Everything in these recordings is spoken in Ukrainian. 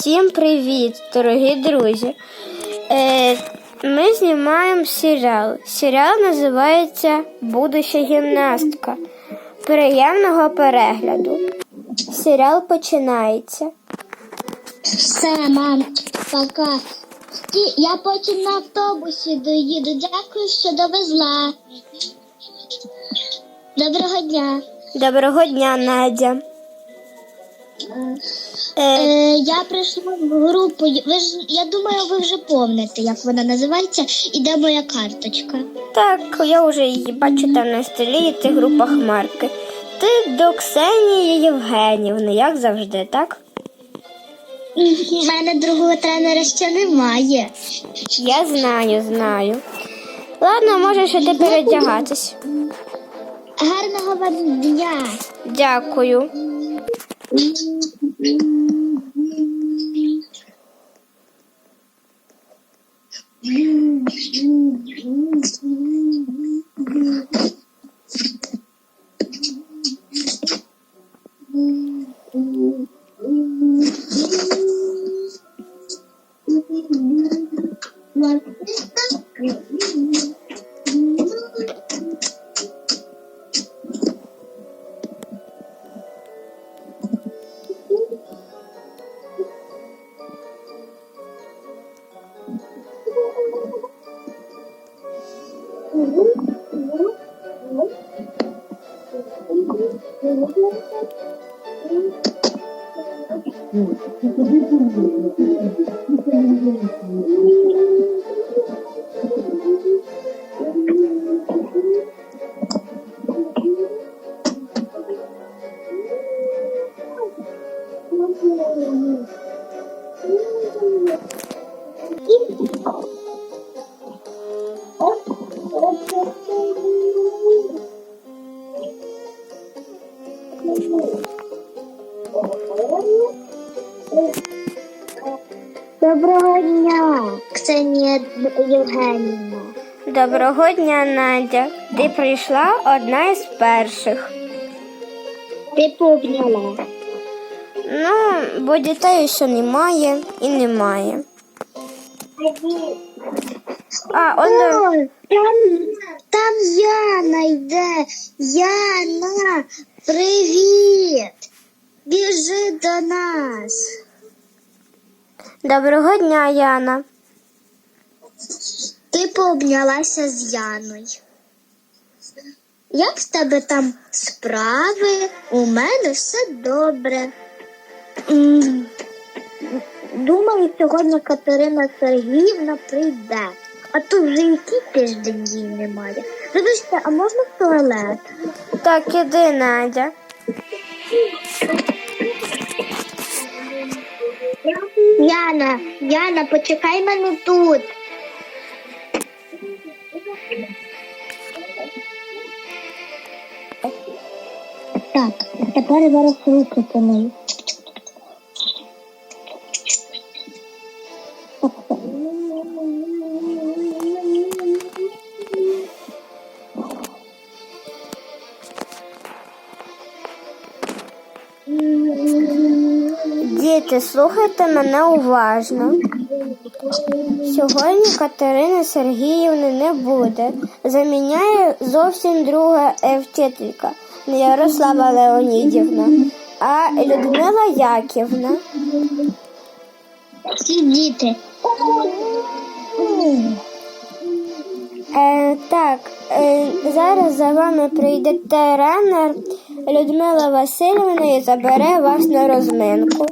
Всім привіт, дорогі друзі. Е, ми знімаємо серіал. Серіал називається Будуща гімнастка. Приємного перегляду. Серіал починається. Все, мам, пока. Я потім на автобусі доїду. Дякую, що довезла. Доброго дня. Доброго дня, Надя. Е, Е, я прийшла в групу. Ви ж я думаю, ви вже помните, як вона називається, і де моя карточка. так, я вже її бачу там на столі, і ти група Хмарки. Ти до Ксенії Євгенівни, як завжди, так? У мене другого тренера ще немає. Я знаю, знаю. Ладно, можеш іти передягатись. Гарного вам дня. Дякую. Mm-hmm. Доброго Доброго дня, Надя. Ти прийшла одна із перших. Ти повняла. Ну, бо дітей ще немає і немає. А, он Ой, там, там Яна йде. Яна, привіт. Біжи до нас. Доброго дня, Яна. Ти пообнялася з Яною. Як в тебе там справи? У мене все добре. Думаю, сьогодні Катерина Сергіївна прийде, а то вже який тиждень її немає. Вибачте, а можна в туалет? Так, іди, Надя. Яна, Яна, почекай мене тут. Тепер зараз руки помию. Діти, слухайте мене уважно. Сьогодні Катерини Сергіївни не буде. Заміняє зовсім друга вчителька, не Ярослава Леонідівна, а Людмила Яківна. Всі діти. Е, так, е, зараз за вами прийде тренер Людмила Васильівна і забере вас на розминку.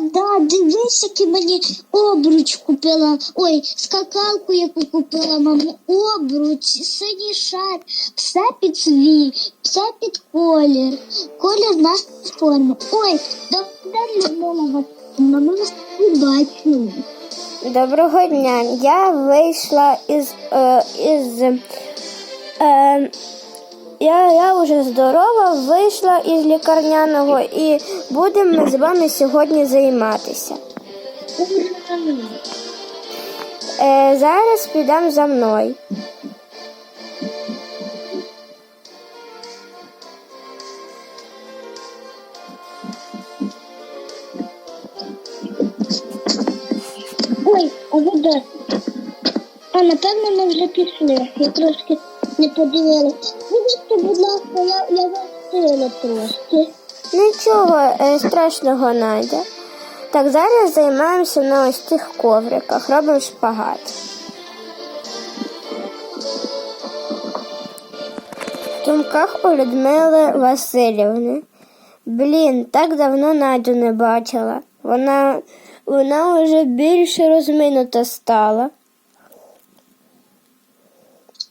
Да, дивись, які мені обруч купила. Ой, скакалку, яку купила мама. Обруч, синій шар, все під свій, все під колір. Колір нас форми. Ой, добре ми вас не бачили. Доброго дня. Я вийшла із. Е, із е, я я вже здорова, вийшла із лікарняного і будемо з вами сьогодні займатися. Е, Зараз підемо за мною. Ой, а вода. А напевно ми вже пішли. Я трошки не подивилась. Вибачте, будь ласка, я, я вас трошки. Нічого е, страшного Надя. Так, зараз займаємося на ось цих ковриках, робимо шпагат. В думках у Людмили Васильівни. Блін, так давно Надю не бачила. Вона, вона вже більше розминута стала.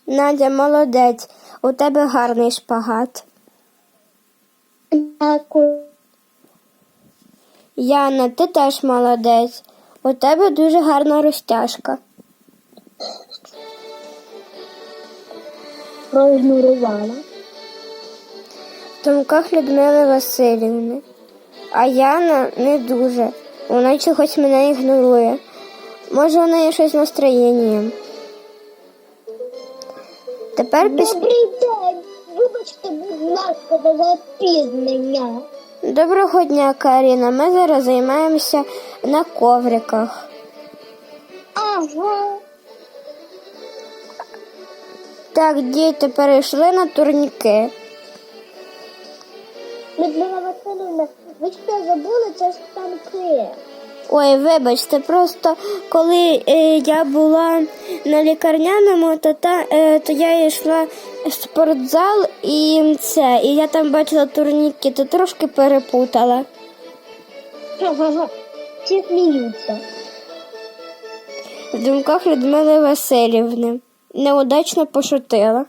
Надя, молодець, у тебе гарний шпагат. Дякую. Яна, ти теж молодець. У тебе дуже гарна розтяжка. Проігнорувала. В думках Людмили Васильівни. А Яна не дуже. Вона чогось мене ігнорує. Може, у неї щось настроєнням. Тепер після. Добрий день. Вибачте, будь ласка, за запізнення. Доброго дня, Каріна. Ми зараз займаємося на ковриках. Ага. Так, діти перейшли на турніки. Людмила Васильівна, ви що забули? Це ж станки. Ой, вибачте, просто коли е, я була на лікарняному, то, та, е, то я йшла в спортзал і це, і я там бачила турніки, то трошки перепутала. Всі сміються. В думках Людмили Васильівни. Неудачно пошутила.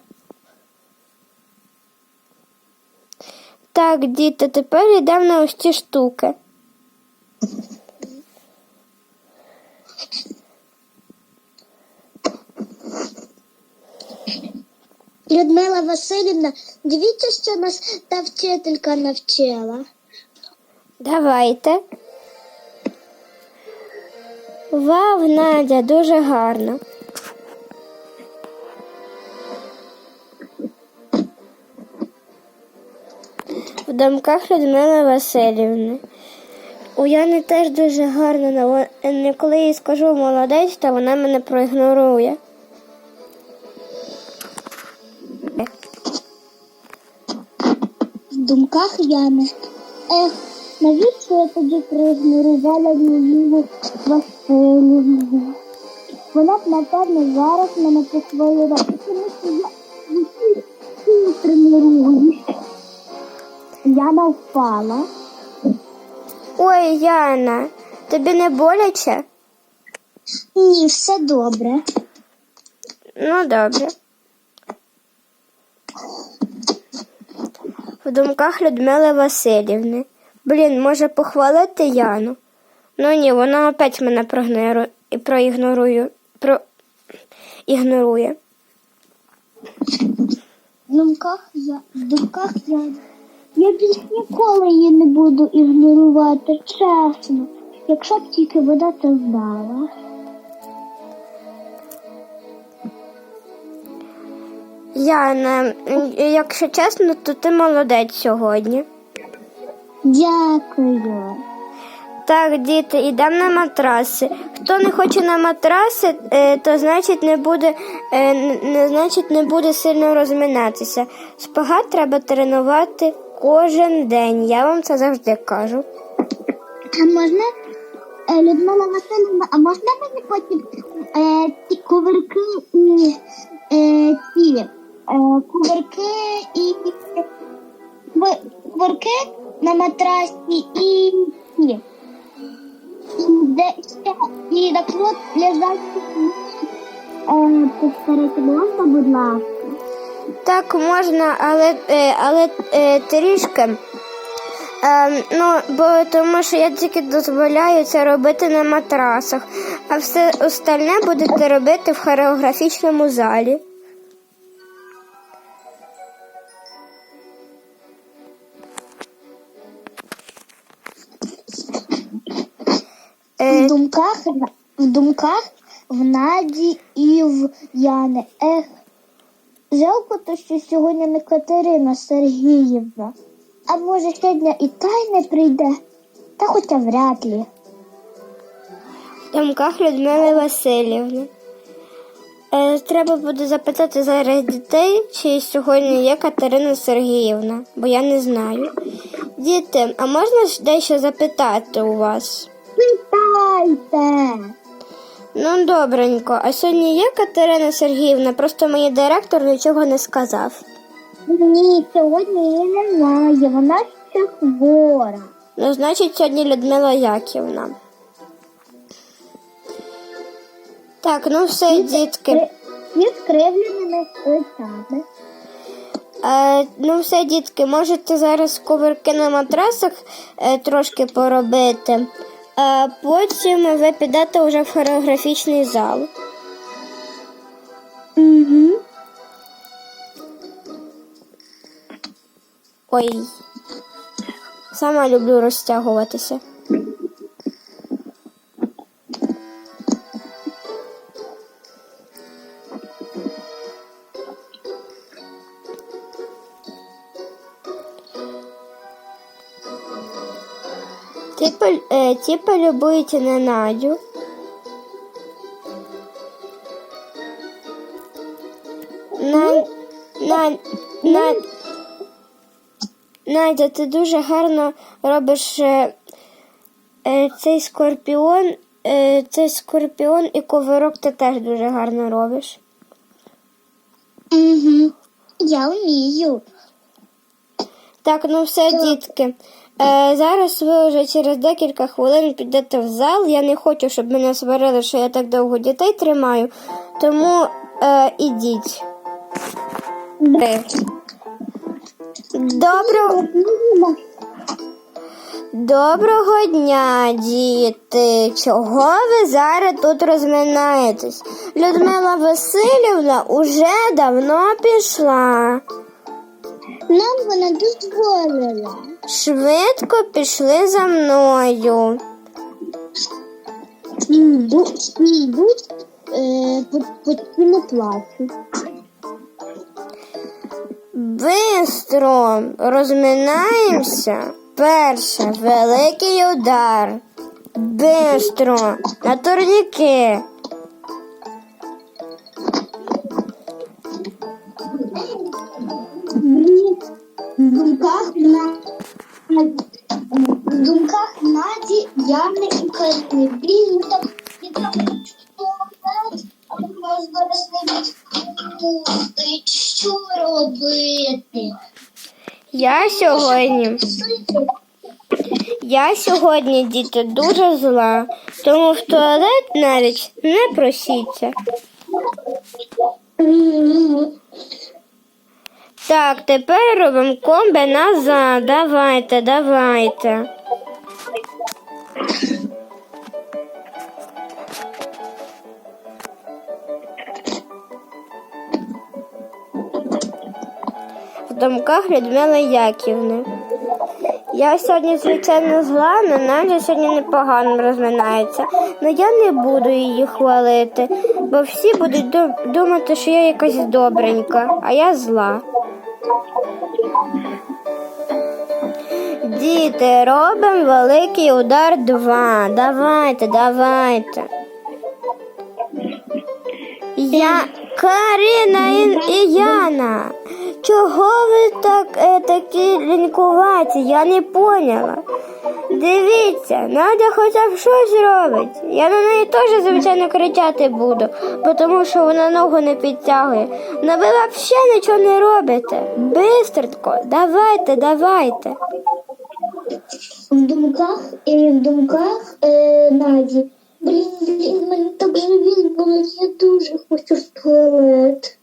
Так, діти, тепер йдемо на ось ці штуки. Людмила Васильівна, дивіться, що нас та вчителька навчила. Давайте. Вау, Надя, дуже гарно. В думках Людмили Васильівни. У Яни теж дуже гарно, коли їй скажу молодець, то вона мене проігнорує. Думках Яни. Ех, навіщо я тоді проігнорувала Людмилу Васильівну? Вона б, напевно, зараз мене похвалила, тому що я сили тренуюсь. Яна впала. Ой, Яна, тобі не боляче? Ні, все добре. Ну, добре. В думках Людмили Васильівни. Блін, може похвалити Яну? Ну ні, вона опять мене прогнеру... і проігнорує. Про... ігнорує. В думках я в думках я. Я більш ніколи її не буду ігнорувати, чесно. Якщо б тільки вона це знала. Яна, якщо чесно, то ти молодець сьогодні. Дякую. Так, діти, йдемо на матраси. Хто не хоче на матраси, е, то значить не буде, е, не значить не буде сильно розминатися. Спагат треба тренувати кожен день. Я вам це завжди кажу. А можна, е, Людмила Васильівна, а можна мені потім е, ті кувирки і е, ті е, кувирки і кувирки на матрасі і. І де ще і так от лежать е, повторити, можна, будь ласка. Так можна, але, е, але трішки. Ну, бо тому що я тільки дозволяю це робити на матрасах, а все остальне будете робити в хореографічному залі. Думках, в думках в Наді і в Яни. Ех, жалко то, що сьогодні не Катерина Сергіївна. А може сьогодні і та й не прийде, та хоча вряд ли. в думках Людмили Васильівни. Е, треба буде запитати зараз дітей, чи сьогодні є Катерина Сергіївна, бо я не знаю. Діти, а можна ж дещо запитати у вас? Питайте. Ну, добренько, а сьогодні є Катерина Сергіївна, просто мені директор нічого не сказав. Ні, сьогодні її немає, вона ще хвора. Ну, значить, сьогодні Людмила Яківна. Так, ну все, дітки. Зі скривленими очами. Е, ну все, дітки, можете зараз ковирки на матрасах е, трошки поробити, а потім ви підете вже в хореографічний зал. Угу. Ой. Сама люблю розтягуватися. Ті полюбують на Надю. На, на, на, Надя, ти дуже гарно робиш е, е, цей скорпіон, е, цей скорпіон і ковирок ти теж дуже гарно робиш. Угу. Я вмію. Так, ну все, дітки. Е, зараз ви вже через декілька хвилин підете в зал. Я не хочу, щоб мене сварили, що я так довго дітей тримаю. Тому е, ідіть. Е. Доброго, доброго дня, діти. Чого ви зараз тут розминаєтесь? Людмила Васильівна уже давно пішла. Нам вона дозволила. Швидко пішли за мною. Е, по, по. Бистро розминаємося. Перше великий удар. Бистро на турніки. В думках на в думках Наді, Яни і Карини. Ну там туалет, а вас зараз не відпустить. Я сьогодні, я сьогодні, діти, дуже зла, тому в туалет навіть не просіться. Так, тепер робимо комби назад. Давайте, давайте. В думках Людмили Яківни. Я сьогодні, звичайно, зла, але Надя сьогодні непогано розминається. Але я не буду її хвалити, бо всі будуть думати, що я якась добренька, а я зла. Діти, робимо великий удар два. Давайте, давайте. Я Карина і, Яна. Чого ви так е, такі лінькуваті? Я не поняла. Дивіться, Надя хоча б щось робить. Я на неї теж, звичайно, кричати буду, бо тому що вона ногу не підтягує. Но ви взагалі нічого не робите. Бистренько, давайте, давайте. В думках і в думках е, Наді. Блін, блін, мені так живіт болить, я дуже хочу в туалет.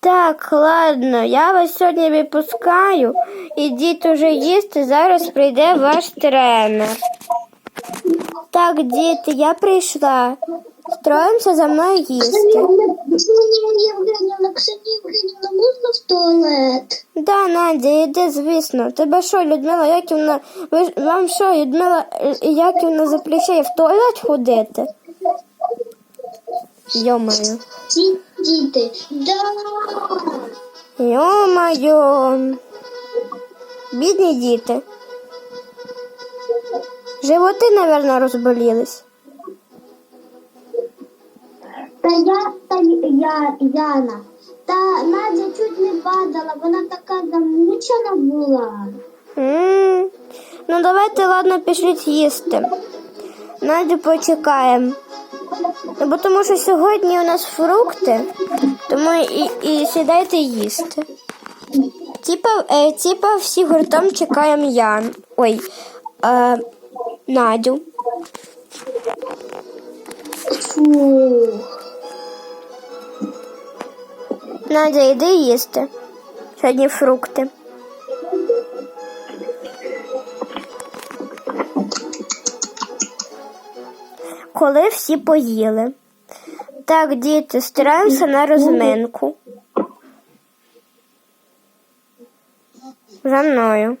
Так, ладно, я вас сьогодні випускаю. Ідіть уже їсти, зараз прийде ваш тренер. Так, діти, я прийшла. Строїмося за мною їсти. Можна в туалет? Да, Надя, іди, звісно. Тебе що, Людмила Яківна, ви, вам що, Людмила е, Яківна запрещає в туалет ходити? Йомаю. Ці діти. Да. Йо-моє. Бідні діти. Животи, мабуть, розболілись. Та я, та я, Яна. Та Надя чуть не падала, вона така замучена була. м Ну давайте, ладно, пішліть їсти. Надю почекаємо. Ну, бо тому що сьогодні у нас фрукти, тому і, і сідайте їсти. Типа, е, типа всі гуртом чекаємо Ян. Ой, е, Надю. Фух. Надя, йди їсти. Сьогодні фрукти. Коли всі поїли. Так, діти, стараємося на розминку. За мною.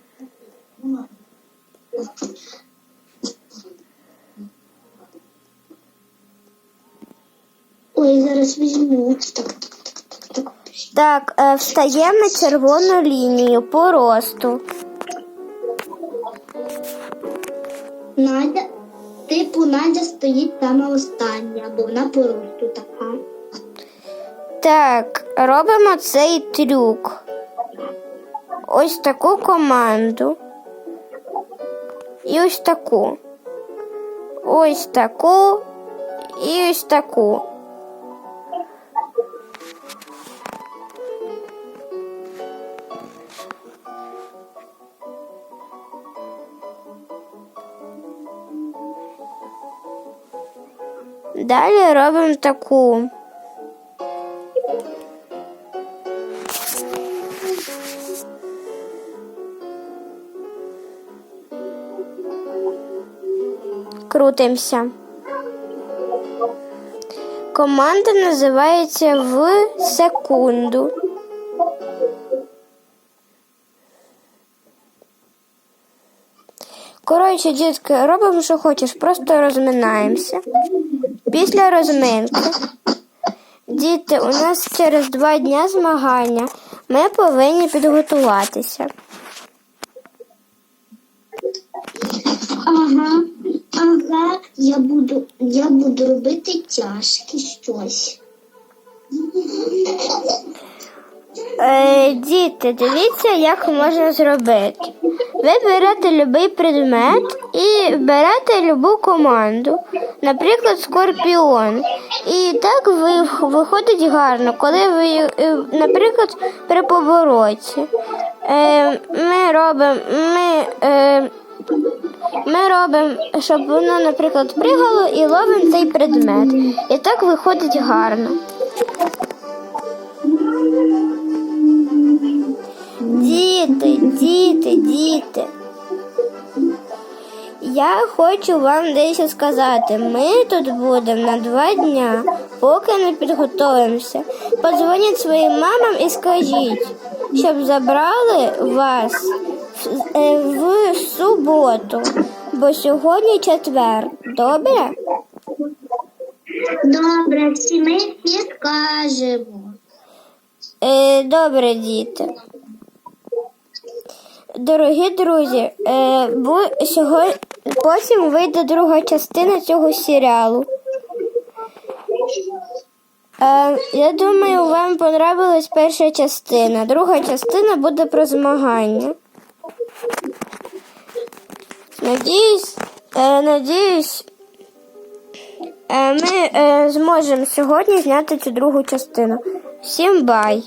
Ой, зараз візьму. Так, так, е, встаємо на червону лінію по росту. Надя, типу, Надя стоїть саме остання, бо вона по росту така. Так, робимо цей трюк. Ось таку команду. І ось таку. Ось таку. І ось таку. Далі робимо таку. Крутимося. Команда називається в секунду. Коротше, дітки, робимо, що хочеш, просто розминаємося. Після розминки, діти, у нас через два дня змагання. Ми повинні підготуватися. Ага, ага, я буду, я буду робити тяжке щось. Е, діти, дивіться, як можна зробити. Ви берете будь-який предмет і берете любу команду, наприклад, скорпіон. І так ви, виходить гарно, коли ви, е, наприклад, при повороті. Е, ми робимо, ми, е, ми робимо, щоб воно, наприклад, пригало і ловимо цей предмет. І так виходить гарно. Діти, діти, діти. Я хочу вам дещо сказати. Ми тут будемо на два дня, поки не підготуємося. Подзвоніть своїм мамам і скажіть, щоб забрали вас в, е, в суботу, бо сьогодні четвер. Добре? Добре, всі ми скажемо. Е, добре, діти. Дорогі друзі, е, сьогодні, потім вийде друга частина цього серіалу. Е, я думаю, вам понравилась перша частина. Друга частина буде про змагання. Надіюсь, е, надіюсь, е, ми е, зможемо сьогодні зняти цю другу частину. Всім бай!